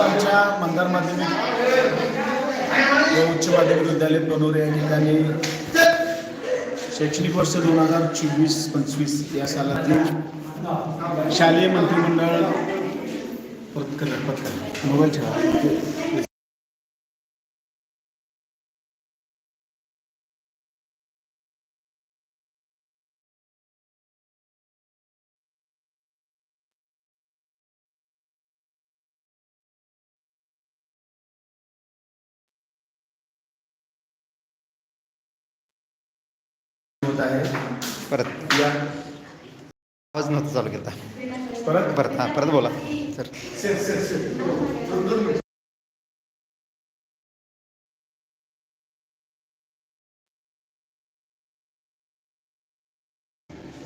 आमच्या मंदार माध्यमिक व उच्च माध्यमिक विद्यालय पनोरे या ठिकाणी. शैक्षणिक वर्ष दोन हजार चोवीस पंचवीस या सालातील शालेय मंत्रिमंडळ पत्कर पत्कर मोबाईल ठेवा होत आहे. परत. या. आवाज नव्हता चालू केला. परत? परत हां परत बोला. सर.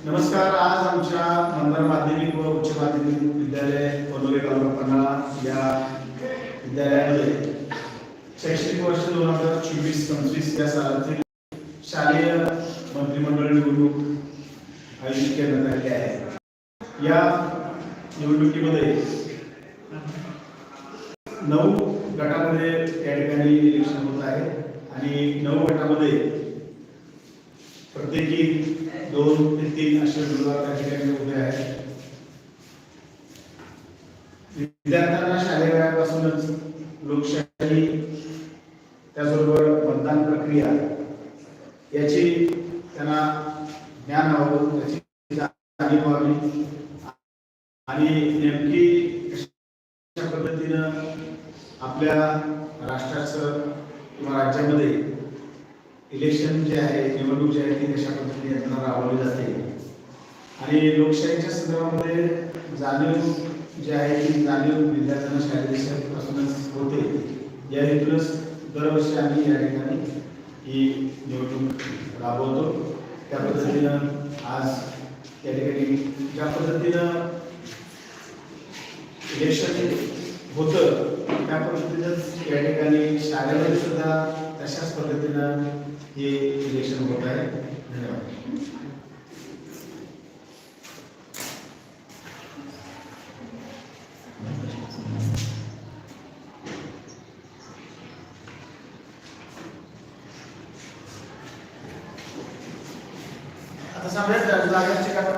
नमस्कार. आज आमच्या मंदार माध्यमिक व उच्च माध्यमिक विद्यालय पनोरे पन्हाळा या विद्यालयामध्ये शैक्षणिक वर्ष दोन हजार चोवीस पंचवीस या सालातील शालेय मंत्रिमंडळ निवडणूक आयोजित करण्यात आली आहे या निवडणुकीमध्ये नऊ गटामध्ये या ठिकाणी इलेक्शन होत आहे आणि नऊ गटामध्ये प्रत्येकी दोन ते तीन असे उमेदवार त्या ठिकाणी उभे आहेत. विद्यार्थ्यांना शालेय वयापासूनच लोकशाही त्याचबरोबर मतदान प्रक्रिया याची त्यांना ज्ञान व्हावं त्याची जाणीव व्हावी. आणि नेमकी कशा पद्धतीनं आपल्या राष्ट्राचं किंवा राज्यामध्ये इलेक्शन जे आहे निवडणूक जी आहे ती कशा पद्धतीने यंत्रणा राबवली जाते? आणि लोकशाहीच्या संदर्भामध्ये जाणीव जी आहे ती जाणीव विद्यार्थ्यांना शाळेपासूनच होते. या हेतूनच दरवर्षी आम्ही या ठिकाणी ही निवडणूक राबवतो. त्या पद्धतीनं आज या ठिकाणी ज्या पद्धतीनं इलेक्शन होतं त्या पद्धतीनंच या ठिकाणी शाळेमध्ये सुद्धा तशाच पद्धतीनं हे इलेक्शन होत आहे. धन्यवाद. आता सगळ्यात जागांची काय काय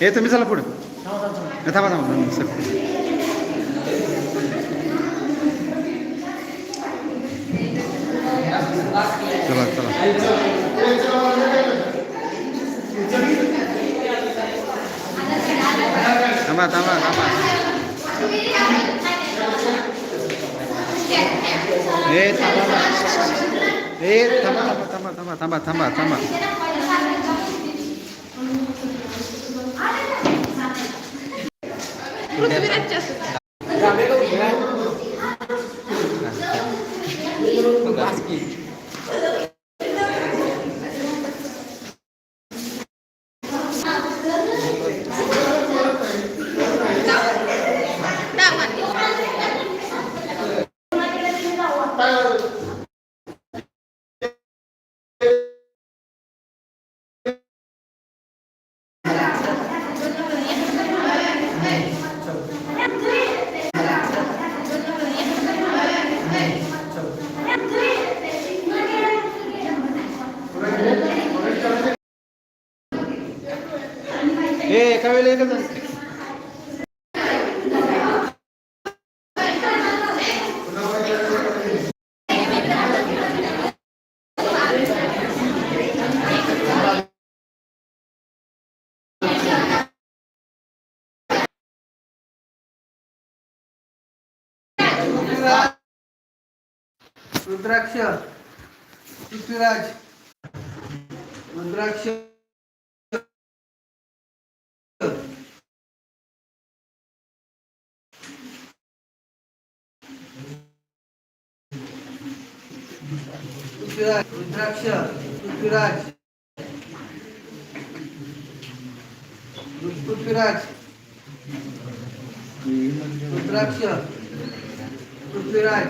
हे तुम्ही चला पुढे. थांबा थांबा सर. चला चला. थांबा थांबा थांबा. ए थांबा ए थांबा थांबा थांबा थांबा थांबा थांबा थांबा. পৃথিবীর চেষ্টা Thank you. एकच असते. रुद्राक्ष पृथ्वीराज रुद्राक्ष पृथ्वीराज रुद्राक्ष पृथ्वीराज. पृथ्वीराज. रुद्राक्ष पृथ्वीराज.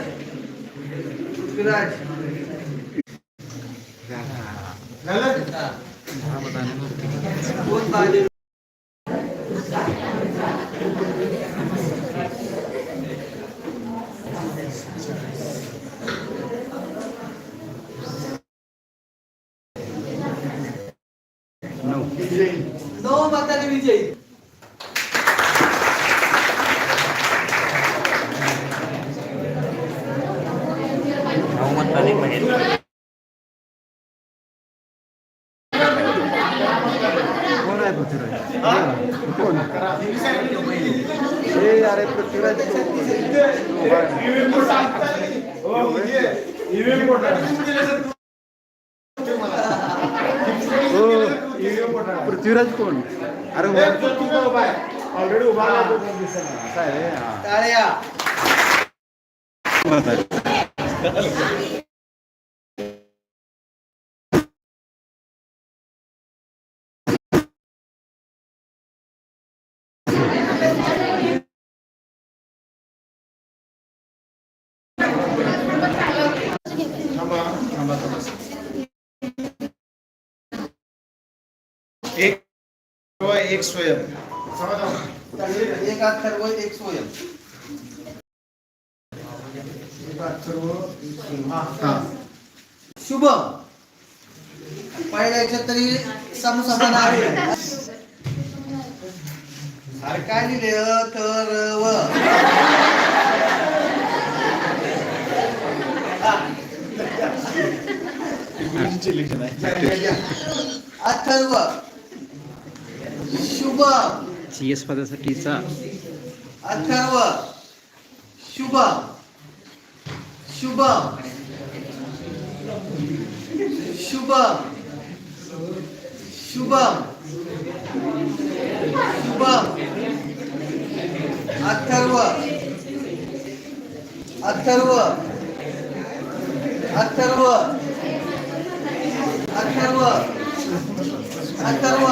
पृथ्वीराज. कोण पाहिजे नऊ नऊ मताने विजयी कोण आहे पृथ्वीराज? कोण? ए अरे पृथ्वीराज हो पृथ्वीराज कोण? अरे ऑलरेडी उभा एक व एक स्वयं एक अथर्व एक स्वयं शुभ पहिल्या तरी समसमान आहे. काय लिहिले लिखण आहे. अथर्व. शुभ. सी एस पदासाठीचा. अथर्व. शुभ. शुभ. शुभ. शुभ. शुभ अथर्व अथर्व अथर्व अथर्व अथर्व